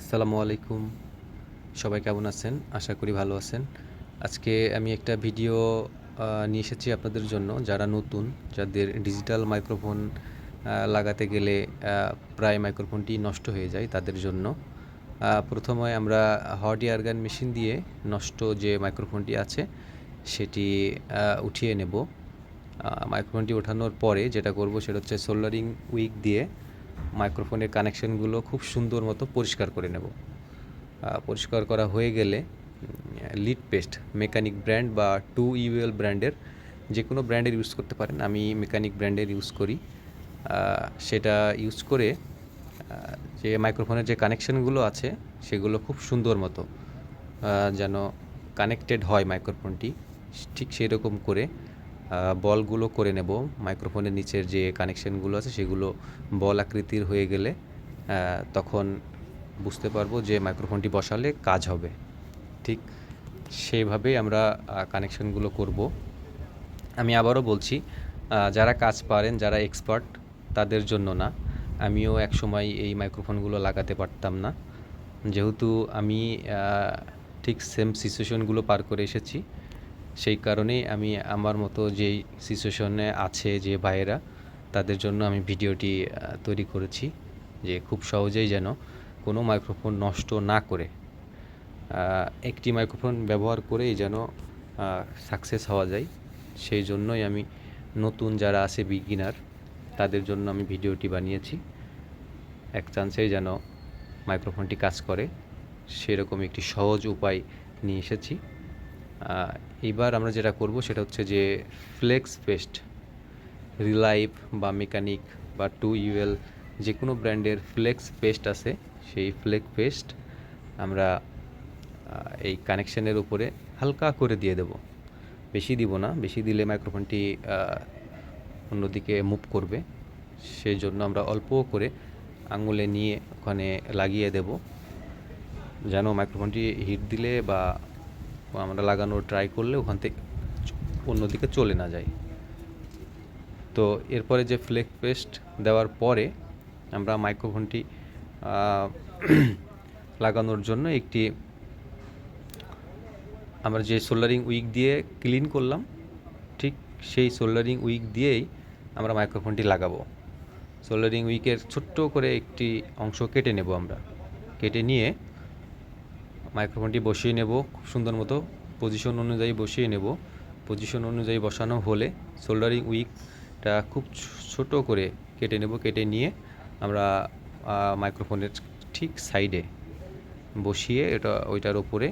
আসসালামু আলাইকুম। সবাই কেমন আছেন? আশা করি ভালো আছেন। আজকে আমি একটা ভিডিও নিয়ে এসেছি আপনাদের জন্য যারা নতুন, যাদের ডিজিটাল মাইক্রোফোন লাগাতে গেলে প্রায় মাইক্রোফোনটি নষ্ট হয়ে যায় তাদের জন্য। প্রথমে আমরা হট এয়ারগান মেশিন দিয়ে নষ্ট যে মাইক্রোফোনটি আছে, সেটি উঠিয়ে নেব। মাইক্রোফোনটি ওঠানোর পরে যেটা করব সেটা হচ্ছে সোল্ডারিং উইক দিয়ে মাইক্রোফোনের কানেকশনগুলো খুব সুন্দর মতো পরিষ্কার করে নেব। পরিষ্কার করা হয়ে গেলে লিড পেস্ট মেকানিক ব্র্যান্ড বা টু ইউএল ব্র্যান্ডের যে কোনো ব্র্যান্ডের ইউজ করতে পারেন। আমি মেকানিক ব্র্যান্ডের ইউজ করি। সেটা ইউজ করে যে মাইক্রোফোনের যে কানেকশনগুলো আছে, সেগুলো খুব সুন্দর মতো যেন কানেক্টেড হয় মাইক্রোফোনটি, ঠিক সেই রকম করে বলগুলো করে নেব। মাইক্রোফোনের নিচের যে কানেকশনগুলো আছে, সেগুলো বল আকৃতির হয়ে গেলে তখন বুঝতে পারব যে মাইক্রোফোনটি বসালে কাজ হবে। ঠিক সেইভাবেই আমরা কানেকশনগুলো করব। আমি আবারও বলছি যারা কাজ পারেন, যারা এক্সপার্ট, তাদের জন্য না। আমিও একসময় এই মাইক্রোফোনগুলো লাগাতে পারতাম না। যেহেতু আমি ঠিক সেম সিচুয়েশনগুলো পার করে এসেছি সেই কারণেই আমি আমার মতো যেই সিচুয়েশনে আছে যে ভাইয়েরা, তাদের জন্য আমি ভিডিওটি তৈরি করেছি যে খুব সহজেই যেন কোনো মাইক্রোফোন নষ্ট না করে একটি মাইক্রোফোন ব্যবহার করেই যেন সাকসেস হওয়া যায়। সেই জন্যই আমি নতুন যারা আছে বিগিনার তাদের জন্য আমি ভিডিওটি বানিয়েছি। এক চান্সেই যেন মাইক্রোফোনটি কাজ করে সেরকম একটি সহজ উপায় নিয়ে এসেছি। আহ, এইবার আমরা যেটা করব সেটা হচ্ছে যে ফ্লেক্স পেস্ট রিলাইভ বা মেকানিক বা টু ইউএল যে কোনো ব্র্যান্ডের ফ্লেক্স পেস্ট আছে সেই ফ্লেক্স পেস্ট আমরা এই কানেকশনের উপরে হালকা করে দিয়ে দেব। বেশি দিব না বেশি দিলে মাইক্রোফোনটি অন্যদিকে মুভ করবে। সেই জন্য আমরা অল্প করে আঙুলে নিয়ে ওখানে লাগিয়ে দেব। যেন মাইক্রোফোনটি হিট দিলে বা আমরা লাগানোর ট্রাই করলে ওখান থেকে অন্যদিকে চলে না যায়। তো এরপরে যে ফ্লেক পেস্ট দেওয়ার পরে আমরা মাইক্রোফোনটি লাগানোর জন্য একটি, আমরা যে সোল্ডারিং উইক দিয়ে ক্লিন করলাম, ঠিক সেই সোল্ডারিং উইক দিয়েই আমরা মাইক্রোফোনটি লাগাবো। সোল্ডারিং উইকের ছোট্ট করে একটি অংশ কেটে নেব আমরা। কেটে নিয়ে মাইক্রোফোনটি বসিয়ে নেব, খুব সুন্দর মতো। পজিশন অনুযায়ী বসিয়ে নেব। পজিশন অনুযায়ী বসানো হলে সোল্ডারিং উইকটা খুব ছোট করে কেটে নেব, কেটে নিয়ে আমরা মাইক্রোফোনের ঠিক সাইডে বসিয়ে এটা, ওইটার ওপরে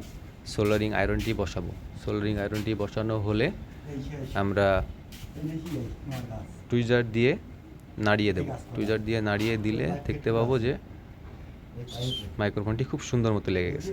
সোল্ডারিং আয়রনটি বসাবো। সোল্ডারিং আয়রনটি বসানো হলে আমরা টুইজার দিয়ে নাড়িয়ে দেবো। টুইজার দিয়ে নাড়িয়ে দিলে দেখতে পাবো যে মাইক্রোফোনটি খুব সুন্দর মতো লেগে গেছে।